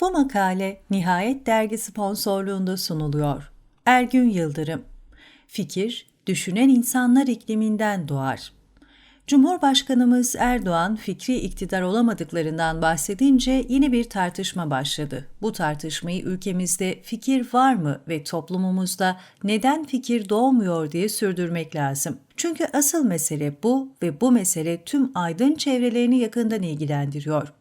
Bu makale Nihayet Dergi sponsorluğunda sunuluyor. Ergün Yıldırım Fikir, düşünen insanlar ikliminden doğar. Cumhurbaşkanımız Erdoğan fikri iktidar olamadıklarından bahsedince yeni bir tartışma başladı. Bu tartışmayı ülkemizde fikir var mı ve toplumumuzda neden fikir doğmuyor diye sürdürmek lazım. Çünkü asıl mesele bu ve bu mesele tüm aydın çevrelerini yakından ilgilendiriyor.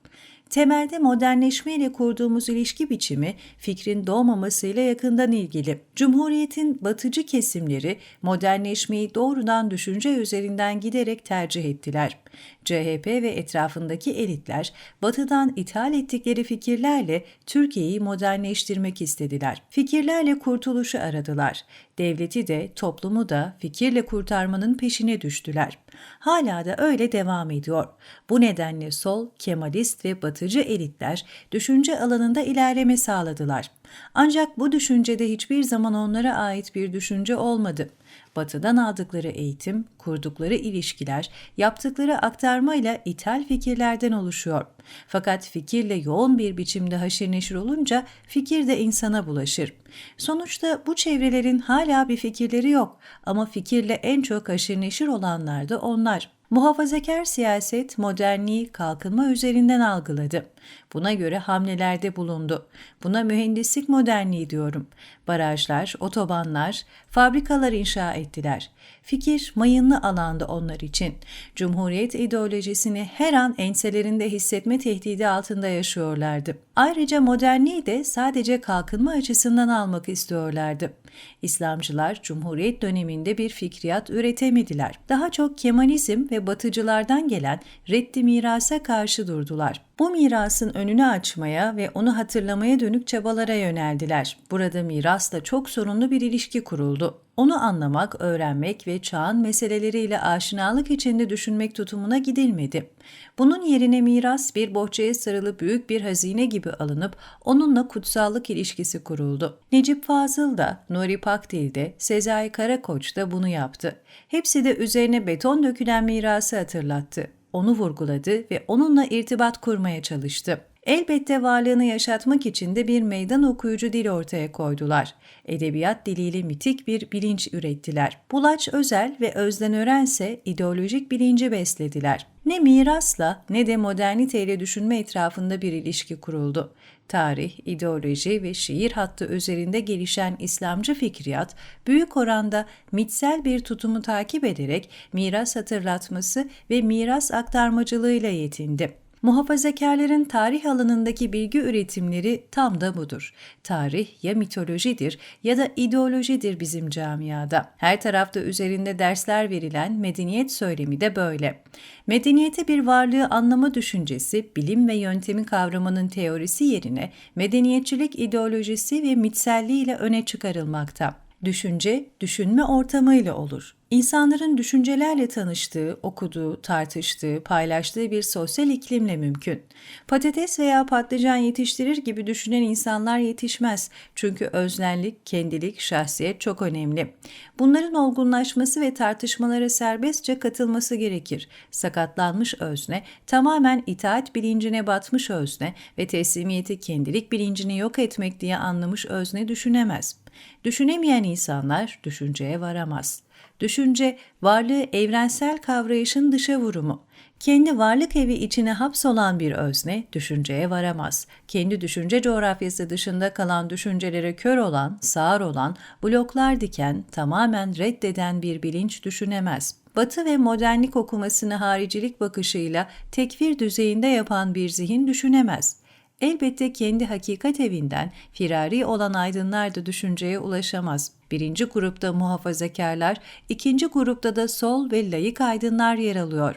Temelde modernleşmeyle kurduğumuz ilişki biçimi fikrin doğmamasıyla yakından ilgili. Cumhuriyetin batıcı kesimleri modernleşmeyi doğrudan düşünce üzerinden giderek tercih ettiler. CHP ve etrafındaki elitler batıdan ithal ettikleri fikirlerle Türkiye'yi modernleştirmek istediler. Fikirlerle kurtuluşu aradılar. Devleti de toplumu da fikirle kurtarmanın peşine düştüler. Hala da öyle devam ediyor. Bu nedenle sol, kemalist ve batıcı elitler düşünce alanında ilerleme sağladılar. Ancak bu düşüncede hiçbir zaman onlara ait bir düşünce olmadı. Batı'dan aldıkları eğitim, kurdukları ilişkiler, yaptıkları aktarmayla ithal fikirlerden oluşuyor. Fakat fikirle yoğun bir biçimde haşir neşir olunca fikir de insana bulaşır. Sonuçta bu çevrelerin hala bir fikirleri yok ama fikirle en çok haşir neşir olanlar da onlar. Muhafazakar siyaset modernliği kalkınma üzerinden algıladı. Buna göre hamlelerde bulundu. Buna mühendislik modernliği diyorum. Barajlar, otobanlar, fabrikalar inşa ettiler. Fikir mayınlı alanda onlar için. Cumhuriyet ideolojisini her an enselerinde hissetme tehdidi altında yaşıyorlardı. Ayrıca modernliği de sadece kalkınma açısından almak istiyorlardı. İslamcılar Cumhuriyet döneminde bir fikriyat üretemediler. Daha çok Kemalizm ve Batıcılardan gelen reddi mirasa karşı durdular. Bu mirasın önünü açmaya ve onu hatırlamaya dönük çabalara yöneldiler. Burada mirasla çok sorunlu bir ilişki kuruldu. Onu anlamak, öğrenmek ve çağın meseleleriyle aşinalık içinde düşünmek tutumuna gidilmedi. Bunun yerine miras bir bohçaya sarılı büyük bir hazine gibi alınıp onunla kutsallık ilişkisi kuruldu. Necip Fazıl da, Nuri Pakdil de, Sezai Karakoç da bunu yaptı. Hepsi de üzerine beton dökülen mirası hatırlattı onu vurguladı ve onunla irtibat kurmaya çalıştı. Elbette varlığını yaşatmak için de bir meydan okuyucu dil ortaya koydular. Edebiyat diliyle mitik bir bilinç ürettiler. Bulaç Özel ve Özden Ören ise ideolojik bilinci beslediler. Ne mirasla ne de moderniteyle düşünme etrafında bir ilişki kuruldu. Tarih, ideoloji ve şiir hattı üzerinde gelişen İslamcı fikriyat büyük oranda mitsel bir tutumu takip ederek miras hatırlatması ve miras aktarmacılığıyla yetindi. Muhafazakarların tarih alanındaki bilgi üretimleri tam da budur. Tarih ya mitolojidir ya da ideolojidir bizim camiada. Her tarafta üzerinde dersler verilen medeniyet söylemi de böyle. Medeniyete bir varlığı anlama düşüncesi, bilim ve yöntemi kavramanın teorisi yerine medeniyetçilik ideolojisi ve mitselliğiyle öne çıkarılmakta. Düşünce, düşünme ortamıyla olur. İnsanların düşüncelerle tanıştığı, okuduğu, tartıştığı, paylaştığı bir sosyal iklimle mümkün. Patates veya patlıcan yetiştirir gibi düşünen insanlar yetişmez. Çünkü öznellik, kendilik, şahsiyet çok önemli. Bunların olgunlaşması ve tartışmalara serbestçe katılması gerekir. Sakatlanmış özne, tamamen itaat bilincine batmış özne ve teslimiyeti kendilik bilincini yok etmek diye anlamış özne düşünemez. Düşünemeyen insanlar düşünceye varamaz. Düşünce, varlığı evrensel kavrayışın dışa vurumu. Kendi varlık evi içine hapsolan bir özne düşünceye varamaz. Kendi düşünce coğrafyası dışında kalan düşüncelere kör olan, sağır olan, bloklar diken, tamamen reddeden bir bilinç düşünemez. Batı ve modernlik okumasını haricilik bakışıyla tekfir düzeyinde yapan bir zihin düşünemez. Elbette kendi hakikat evinden firari olan aydınlar da düşünceye ulaşamaz. Birinci grupta muhafazakarlar, ikinci grupta da sol ve layık aydınlar yer alıyor.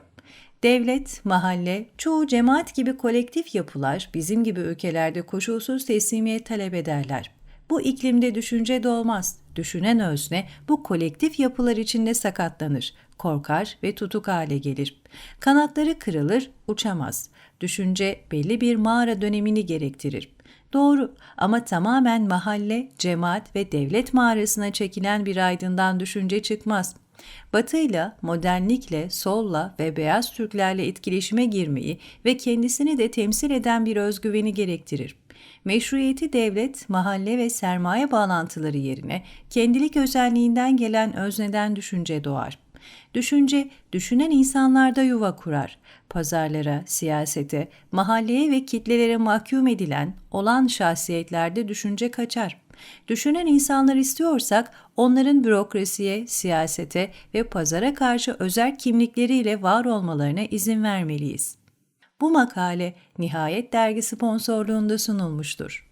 Devlet, mahalle, çoğu cemaat gibi kolektif yapılar bizim gibi ülkelerde koşulsuz teslimiyet talep ederler. Bu iklimde düşünce doğmaz. Düşünen özne bu kolektif yapılar içinde sakatlanır, korkar ve tutuk hale gelir. Kanatları kırılır, uçamaz. Düşünce belli bir mağara dönemini gerektirir. Doğru ama tamamen mahalle, cemaat ve devlet mağarasına çekilen bir aydından düşünce çıkmaz. Batıyla, modernlikle, solla ve beyaz Türklerle etkileşime girmeyi ve kendisini de temsil eden bir özgüveni gerektirir. Meşruiyeti devlet, mahalle ve sermaye bağlantıları yerine kendilik özelliğinden gelen özneden düşünce doğar. Düşünce, düşünen insanlarda yuva kurar. Pazarlara, siyasete, mahalleye ve kitlelere mahkum edilen olan şahsiyetlerde düşünce kaçar. Düşünen insanlar istiyorsak onların bürokrasiye, siyasete ve pazara karşı özel kimlikleriyle var olmalarına izin vermeliyiz. Bu makale Nihayet dergi sponsorluğunda sunulmuştur.